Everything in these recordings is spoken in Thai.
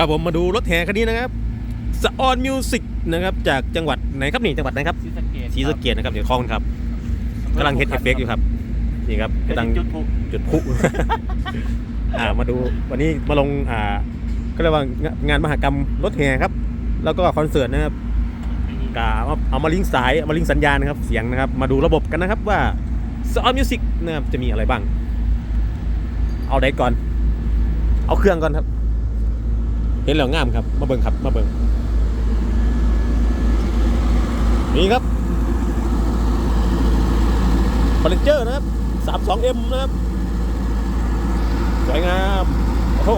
ครับผมมาดูรถแห่คันนี้นะครับสออนมิวสิกนะครับจากจังหวัดไหนครับนี่จังหวัดไหนครับศรีสะเกษศรีสะเกษนะครับเดี๋ยวคลองครับกำลังเฮ็ดเอฟเฟกต์อยู่ครับนี่ครับกำกำลัลังงจุดพลุจุดพลุ อ่ามาดูวันนี้มาลงอ่าก็เรียกว่างานมหกรรมรถแห่ครับ แล้วก็คอนเสิร์ตนะครับกาเอาเอามาลิงก์สายเอามาลิงก์สัญญาณนะครับเสียงนะครับ มาดูระบบกันนะครับว่าสออนมิวสิกนะครับจะมีอะไรบ้าง เอาไดก่อน เอาเครื่องก่อนครับ เห็นแล้วงามครับ มาเบิ่งครับ มาเบิ่งนี่ครับฟอร์เจอร์นะครับ 32M นะครับ สวยงาม โอ้โห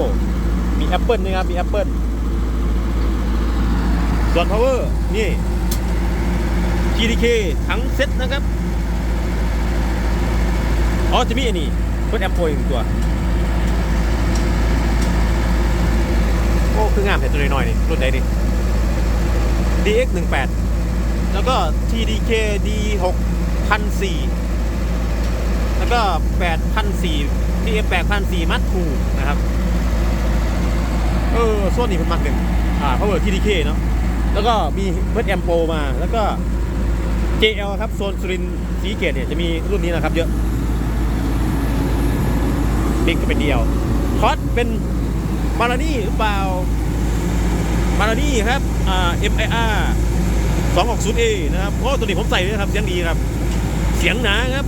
มีแอปเปิลนะครับ มีแอปเปิลส่วน power นี่ GDK ทั้งเซ็ตนะครับ อ๋อ จะมีอันนี้เปิดแอปโฟอีกตัว โอ้ คืองามแต่ตัวน้อยๆนี่รุ่นไหนดิ DX 1 8แล้วก็ TDK D 6 0 0แล้วก็ 8,004 TF 8,004มัดทูนะครับ เออโซนนี้เป็นมักหนึ่งอ่า power TDK เนาะแล้วก็มีเพิร์ดแอมโปมาแล้วก็ JL ครับ โซนสุรินสีเกตเนี่ยจะมีรุ่นนี้นะครับเยอะบิ๊กก็เป็นเดียวคอสเป็น มารานี่หรือเปล่า มารานี่ครับอ่า MIR 260A นะครับโอ้ตัวนี้ผมใส่เลยครับเสียงดีครับ เสียงหนาครับ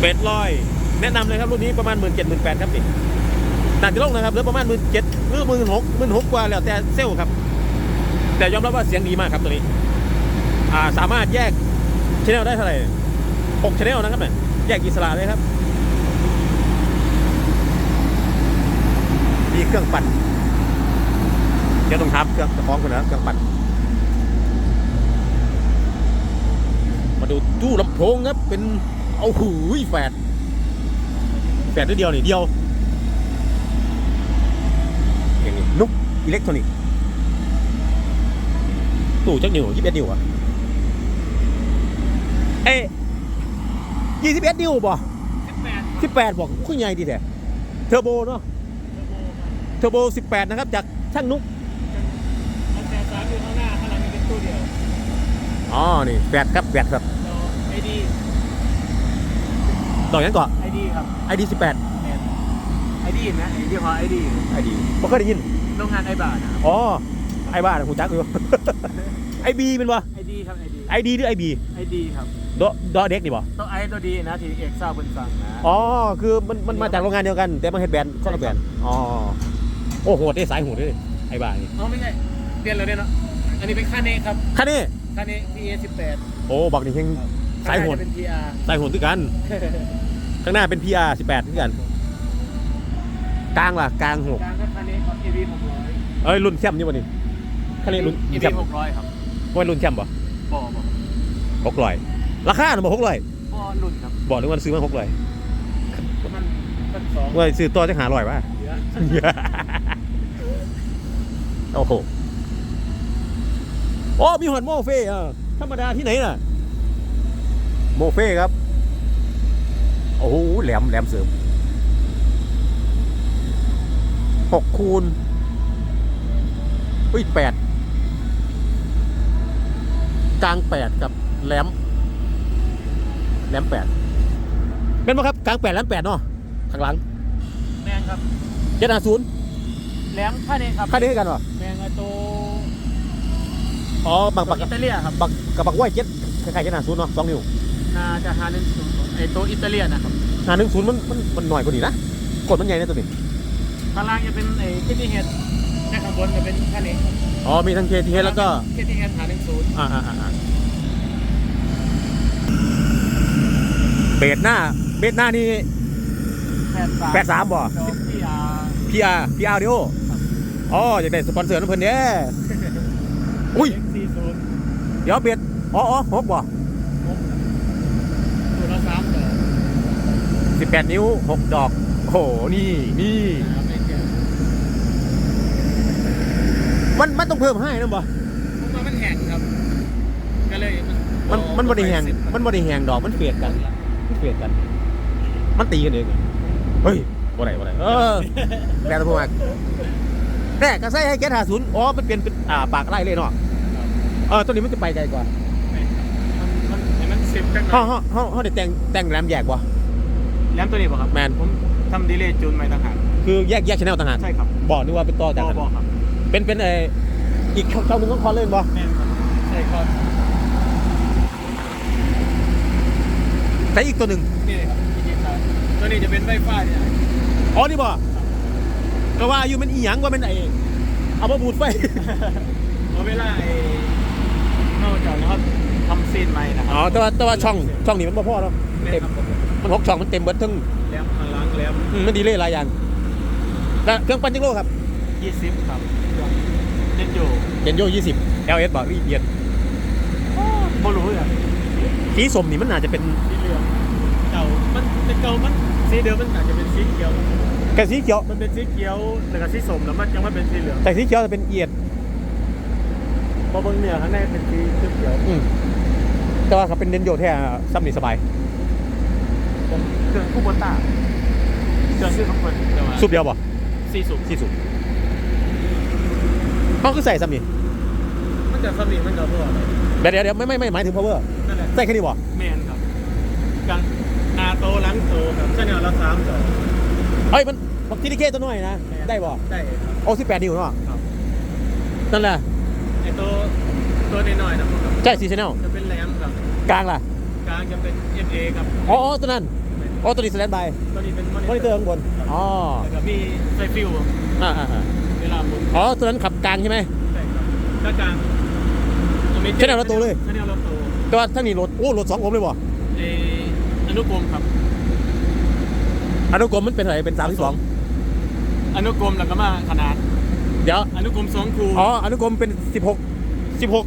เป็ดลอย แนะนำเลยครับรุ่นนี้ประมาณ 1 7 0 0 0 0ครับนี่ต่างจากโลกนะครับเหลือประมาณ 1 7 0 0 0หรือ1 6 0 0 0 6กว่าแล้วแต่เซลล์ครับ แต่ยอมรับว่าเสียงดีมากครับตัวนี้อ่าสามารถแยกชแนลได้เท่าไหร่6ชแนลนะครับเนี่ยแยกอิสระเลยครับ เครื่องปั่นเดี๋ยวต้องทับเครื่องจะคล้องคนนะเครื่องปั่นมาดูตู้ลำโพงครับเป็นเอาหูยแฝดแฝดนิดเดียวนี่เดียวอย่างนี้นุกอิเล็กทรอนิกส์ตู้จักนิ้วยี่สิบเอ็ดนิ้วอะเอ๊ยี่สิบเอ็ดนิ้วบ่18สิบแปดบอกคุณใหญ่ดีแท้เทอร์โบเนาะ เทอร์โบ 18 นะครับ จากช่างนุกเอาแต่สามอยู่ข้างหน้าข้างหลังมีเป็นตู้เดียวอ๋อ นี่แปดครับแปดครับไอดีต่อยังก่อนไอดีครับ ID 18แมนไอดีนะไอดีของไอดี ID บ่เคยได้ยิน โรงงานไอบาทนะครับอ๋อ ไอ้บ้าหูจักอยู่ ไอบีเป็นวะไอดีครับไอดีไอดีหรือไอบีไอดีครับดอดอเด็กนี่บ่ตัวไอตัวดีนะที่เอกเศร้าบนสั่งนะ อ๋อ คือมันมันมาจากโรงงานเดียวกัน แต่มันเฮ็ดแบรนด์คนละแบรนด์อ๋อ โอ้โหดได้สายโหดเลยไอ้บ้านี่อ๋อไม่ใช่เปลี่ยนเลยเนาะอันนี้เป็นค่าเนครับคันนี้ ค่าเน PA 18โอ้บักนี่เฮงสายโหดเป็น PR สายโหดคือกันข้างหน้าเป็น PR 18คือกัน กลางล่ะกลางหกกลางก็ค่าเนครับ EV 600เอ้ยรุ่นแชมป์นี่บ่นี่คันนี้รุ่น EV แชมป์600 ครับว่ารุ่นแชมป์บ่บ่บ่หกร้อยราคาน่ะบ่หกร้อยบ่รุ่นครับบอกเลยว่าซื้อมาหกร้อยมันพันสองว่าซื้อตัวจะหาร้อยป่ะเหลือ โอ้โหโอ้มีหอนโมเฟ่อะธรรมดาที่ไหนน่ะ โมเฟ่ครับ โอ้โหแหลมแหลมเสริมหกคูณอุ้ยแปดกลางแปดกับแหลมแหลมแปดเป็นไหมครับกลางแปดแหลมแปดเนาะข้างหลังแมงครับเจ็ดห้าศูนย์ แหลมค่าเนครับค่านี้ให้กันวะแมงไอตัวอ๋อบักบักอิตาเลียครับบักกับบักไหวเจ็ดคล้ายๆเจ็ดห้าศูนย์เนาะสองนิ้วน่าจะหาหนึ่งศูนย์ไอตัวอิตาเลียนนะครับห้าหนึ่งศูนย์มันมันมันหน่อยกว่านี้นะกดมันใหญ่นะตัวนี้ข้างล่างจะเป็นไอเคทีเฮดแค่ข้างบนจะเป็นค่าเนอ๋อมีทั้งเคทีแล้วก็เคทีเฮดหาหนึ่งศูนย์อ่าอ่าอ่าอ่าเบสหน้าเบสหน้านี่แปดสาม83บ่จอพีอาร์ PR PR ดิโอ อ๋ออยากได้สปอนเซอร์น้ำเพิ่นเด้อุ้ยสี่ศูนย์เดี๋ยวเบสอ๋ออ๋อหกบ่ตัวละสามดอกสิบแปดนิ้วหกดอกโอ้โหนี่นี่นะครับไม่เกี่ยวมันมันต้องเพิ่มให้นะบ่ผมว่ามันแห้งครับ ก็เลยมันมันบริแหงมันบริแหงดอกมันเฟียดกันเฟียดกัน มันตีกันเองเฮ้ยบ่ได้บ่ได้เออแปลตัวพวกมัน แน่ก็ใส่ให้เกตหาศูนย์อ๋อมันเปลี่ยนเป็นอ่าปากไล่เลยเนาะเออตัวนี้มันจะไปไกลกว่ามันมันให้มันซิมจังหน่เฮาอยเฮาเฮาเฮาได้แต่งแต่งแรมแยกบ่แรมตัวนี้ป่ะครับแมนผมทำดีเลย์จูนใหม่ต่างหากคือแยกแยกชแนลต่างหากใช่ครับบอกนึกว่าเป็นต่อจากบกัอนบอกครับเป็นเป็นเอออีกช่องหนึงของคอนเล่นบ่แม่นครับใช่ครับแต่อีกตัวหนึ่งนี่เลยครับอีกทีครับตัวนี้จะเป็นไวไฟเนี่ยอ๋อนี่บ่ ก็ว่าอยู่มันอีหยังว่าเป็นไอเอามาบูดไฟเอาเวลาไอ้นอกจากนะครับทำซีนใหม่นะครัอ๋อแต่ว่าแต่ว่าช่องช่องนี้มันบ่พอเนาะแม่นเต็มครับผมมันหกช่องมันเต็มเบิดทั้งแรมข้างหล้างแรมอืมมันดีเลยหลายอย่างแล้วเครื่องปั้นจิงโลครับยี่สิบครับเล่นอยู่เกนโย20 LS บอกรีเอียดบ่รู้อะสีสมนี่มันน่าจะเป็นสีเหลืองเก่ามันแต่เก่ามันสีเดิมมันอาจจะเป็นสีเขียว กระสีเขียว มันเป็นสีเขียวแต่กับสีส้มแล้วมันยังไม่เป็นสีเหลืองแต่สีเขียวจะเป็นเอียดพอเบิ่งเนื้อข้างในเป็นสีเขียวอืมแต่ว่าเขาเป็นเดนโยแท้ซ้ำนี่สบายผมเครื่องคู่บนตาเครื่องชื่อของคนแต่ว่าสุบเดียวบ่สีสูบที่สุดเขาคือใส่ซ้ำนี่มันจะสมิงมันจะพวกเดี๋ยวเดี๋ยวเดี๋ยวไม่ไม่ไม่หมายถึง power นั่นแหละใส่แค่นี้บ่แมนครับกลางหนาโตหลังโตครับเส้นแนวละสามโตเฮ้ยมันบักทีดีเคตัวน้อยนะ ได้บ่ได้ครับโอ้18นิ้วเนาะครับนั่นแหละไอตัวตัวน้อยๆนะครับใช่สีชแนลจะเป็นแรมครับกลางล่ะกลางจะเป็น FA ครับอ๋ออ๋อตัวนั้นอ๋อตัวนี้สแลนบายตัวนี้เป็นมอนิเตอร์ข้างบนอ๋อแล้วก็มีไฟฟิวอ่าอ่าอ่าเวลาหมุนอ๋อตัวนั้นขับกลางใช่ไหมใช่ครับก็กลางใช่แนวละตัวเลยใช่แนวละตัวแต่ว่าทั้งนี้รถโอ้รถสองโอห์มเลยบ่เอออนุกรมครับ อนุกรมมันเป็นอะไรเป็นสามที่สองอนุกรมแล้วก็มาขนาด เดี๋ยว อนุกรมสองคูอ๋ออนุกรมเป็นสิบหกสิบหก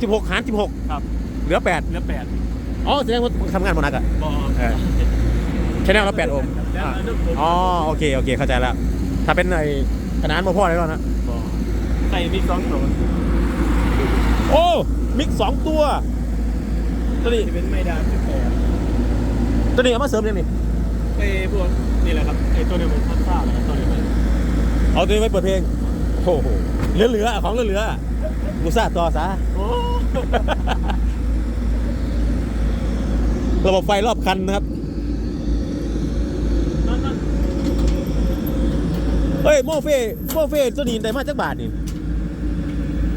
สิบหกหารสิบหกครับ เหลือแปดเหลือแปดอ๋อแสดงว่าทำงานมานักอะบอเออชแนลละแปดโอห์มแล้วอนุกรมอ๋อโอเคโอเคเข้าใจแล้วถ้าเป็นไอ้ขนาดมาพ่อได้แล้วนะบอใส่มีสองตัวโอ้มิกสองตัวตัวนี้จะเป็นไม้ดาสิบแปดตัวนี้เอามาเสริมยังนี่ไอ้พวกนี่แหละครับไอ้ตัวนี้มันพัดซ่าแล้วก็ตัวนี้มันเอาตัวนี้ไว้เปิดเพลงโอ้โหเหลือเหลือๆของเหลือเหลือๆกูซาต่อซะโอ้ระบบไฟรอบคันนะครับนั่นนั่นเฮ้ยโมเฟ่โมเฟ่ตัวนี้ได้มาจากบาทนี่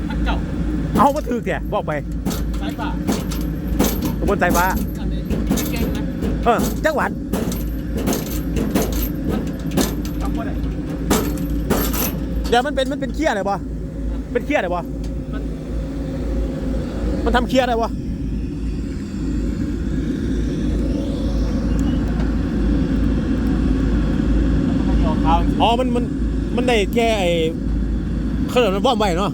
อันเก่าเอามาถือแกบอกไปสายป่าบนสายฟ้าอันนี้เก่งนะเออจังหวัด จำว่าได้เดี๋ยวมันเป็นมันเป็นเคียอะไรบ่เป็นเคียอะไรบ่มันมันทำเคียอะไรบ่มันออกข่าวอ๋อ มัน มัน มันได้แค่ไอ้เขาเรียกมันบ้อมไว้เนาะ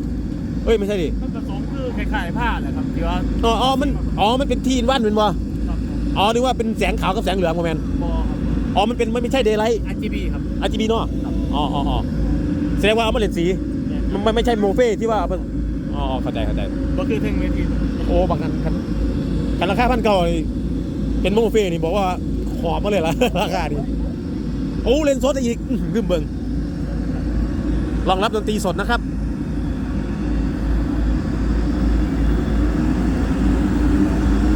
เอ้ย ไม่ใช่ดิ มันผสมคือคล้ายๆผ้าแหละครับที่ว่าอ๋ออ๋อมัน อ๋อ มันเป็นทีนว่านเป็นบ่ครับอ๋อนึกว่าเป็นแสงขาวกับแสงเหลืองโมแมนบอครับ อ๋อ มันเป็นมันไม่ใช่เดย์ไลท์ RGB ครับ RGB เนาะอ๋ออ๋ออ๋อแสดงว่าเอามาเล่นสี มันมันไม่ใช่โมเฟ่ที่ว่าเอามาอ๋อ เข้าใจเข้าใจ ก็คือเทงเวทีโอ้บางกันกันกันราคาพันเก้านี่เป็นโมเฟ่นี่บอกว่าหอบมาเลยละ ราคานี่โอ้เล่นสดได้อีกอื้อหือลืมเบิงรองรับดนตรีสดนะครับ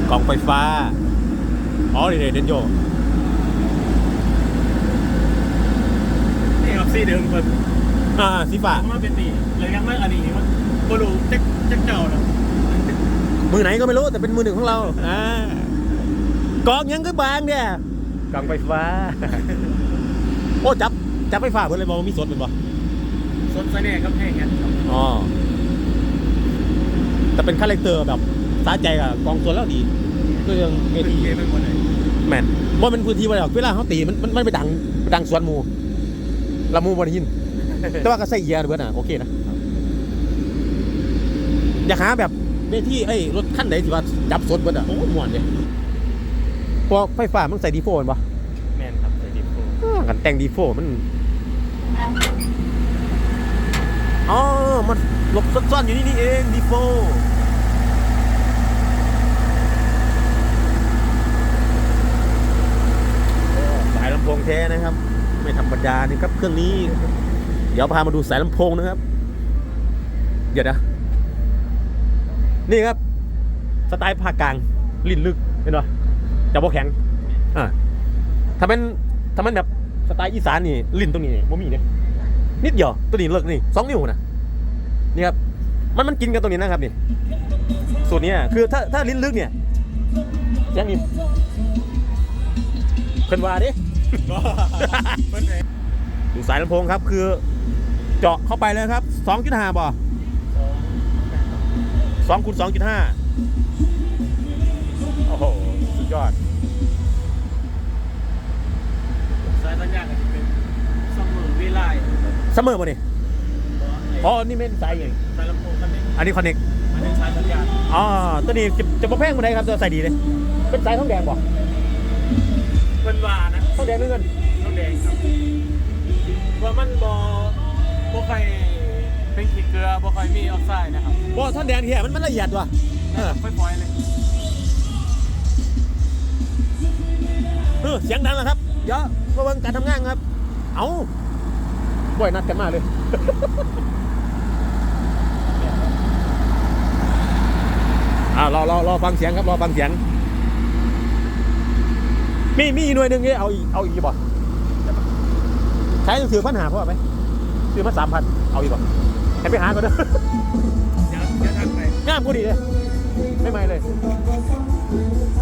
กล่องไฟฟ้า อ๋อเดเดนโยนี่ครั สีเดิมคนอ่าสีฟ้ามาเป็นตีเลยยังไม่อันนี้มันบรูจักจักเจ้านะมือไหนก็ไม่รู้แต่เป็นมือหนึ่งของเราอ่ากองยังก็บางเนี่ยกองไฟฟ้า โอ้จับจับไฟฟ้าเพื่อนเลยบอกว่ามีสดเป็นบ่สดใสแน่ครับแห้งครับอ๋อแต่เป็นคาแรคเตอร์แบบสาใจกับกองส่วนแล้วดีก็ยังเวทีเกมเป็นคนไหนแมนว่ามันพื้นที่อะไรหรอกเวลาเขาตีมันมันมันไปดังดังสวนมู ละหมูบริยิน แต่ว่าก็ใส่เยียร์เบิร์ดอะโอเคนะ อยากหาแบบเวทีไอ้ยรถขั้นไหนที่ว่าจับสดเบิร์ดอะโอ้ม่วนเลยพวกไฟฟ้ามันใส่ดีโฟนปะแมนครับใส่ดิฟโฟอ่ากันแต่งดีโฟมันอ๋อมันหลบซ่อนๆอยู่นี่นี่เองดีโฟสายลำโพงแท้นะครับ ไม่ธรรมดานี่ครับเครื่องนี้ เดี๋ยวพามาดูสายลำโพงนะครับ เดี๋ยวนะ นี่ครับ สไตล์ภาคกลางลิ้นลึกเห็นไหมจะบ่แข็งอ่าถ้าเป็นถ้ามันแบบสไตล์อีสานนี่ลิ้นตรงนี้บ่มีเนี่ยนิดเดียวตัวนี้เลิกนี่สองนิ้วนะนี่ครับมันมันกินกันตรงนี้นะครับนี่ส่วนนี้คือถ้าถ้าลิ้นลึกเนี่ยเสียงนี่เพิ่นว่าดิ ดูสายลำโพงครับคือ เจาะเข้าไปเลยครับ2.5บ่2คูณ2.5โอ้โห สุดยอด สายสัญญาณก็จะเป็นสมือวิไลเสมอมานี่อ๋อ นี่ไม่นสายเองสายลำโพงคันนี้อันนี้คอนเน็กอันนี้สายสัญญาณอ๋อ ตัวนี้จะจะมาแพงมาได้ครับ ตัวใส่ดีเลย เป็นสายทองแดงบ่เป็นวานะ ทองแดงหรือเงินต้องแดงครับว่ามันบบ่ค่อยเป็นขี้เกลือบ่ค่อยมีออกไซด์นะครับบ่ทองแดงที่มันมันละเอียดว่ะเออค่อยปล่อยเลยเออเสียงดังนะครับเดี๋ยวมาเบิ่งการทำงานครับ เอาบ่อยนัดกันมาเลยอ่ารอรอรอฟังเสียงครับรอฟังเสียง มีมีอีกหน่วยหนึ่งนี่เอาอีกเอาอีกบ่ใช้หนังสือปัญหาพ่อไหมซื้อมาสามพันเอาอีกบ่ให้ไปหาก่อนเด้อเดี๋ยวเดี๋ยวทักไปงามกูดีเลยไม่ไม่เลย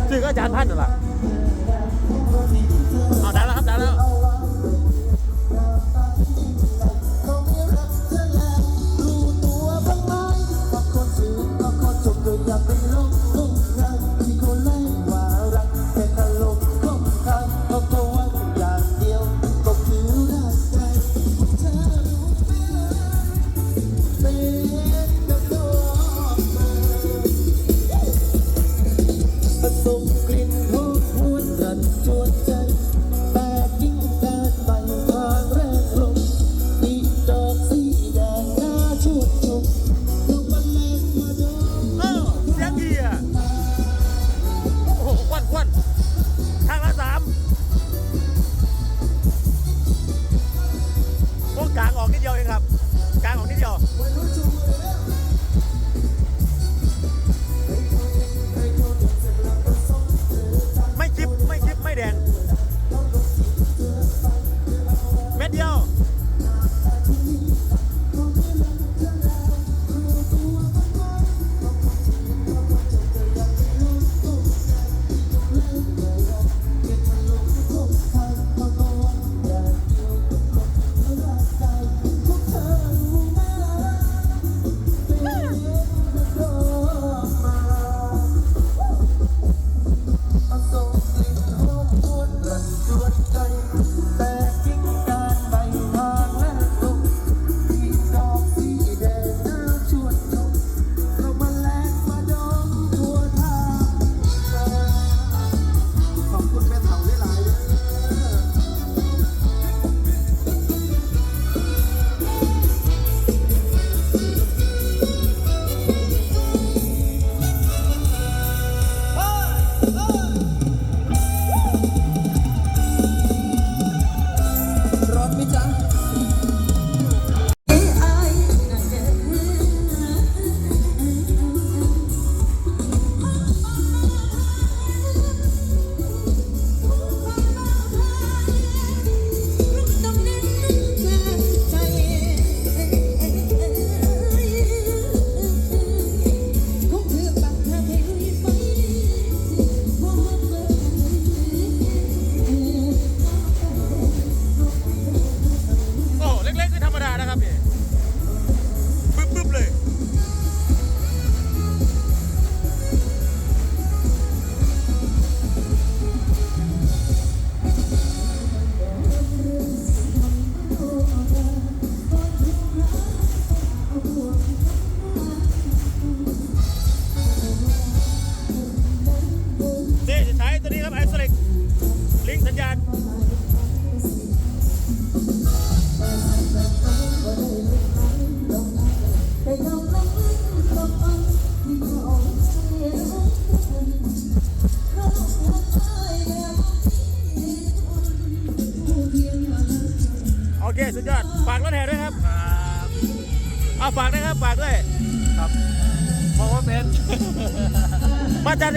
ซื้อก็อาจารย์พันนั่นแหละเอาดังแล้วครับดังแล้ว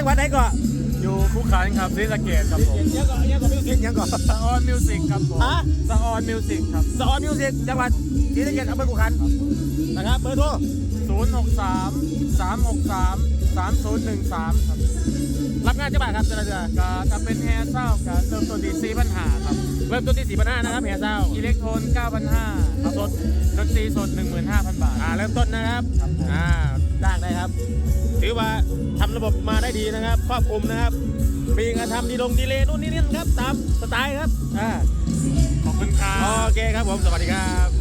วัดไหนก่อนอยู่คู่ขันครับศรีสะเกดครับผมยังก่อนยังก่อนมิวสิกยังก่อนสะออนมิวสิกครับผมฮะสะออนมิวสิกครับสออนมิวสิกจังหวัดศรีสะเกษอำเภอกุขันนะครับเบอร์โทร063 363 3013ครับรับงานจังหวัดครับเจริญเจริญก็จะเป็นแฮร์เศร้ากับเริ่มต้นที่4ปัญหาครับเริ่มต้นที่สี่พันห้านะครับเฮียเจ้าอิเล็กโทรน9,500ครับสดดนตรีสด15,000 บาทอ่าเริ่มต้นนะครับครับผม อ่าจ้างได้ครับ ถือว่า ทำระบบมาได้ดีนะครับครอบคลุมนะครับ มีงานทำดีลงดีเลย์นู่นนี่นี่ครับ ตามสไตล์ครับอ่าขอบคุณครับโอเคครับผมสวัสดีครับ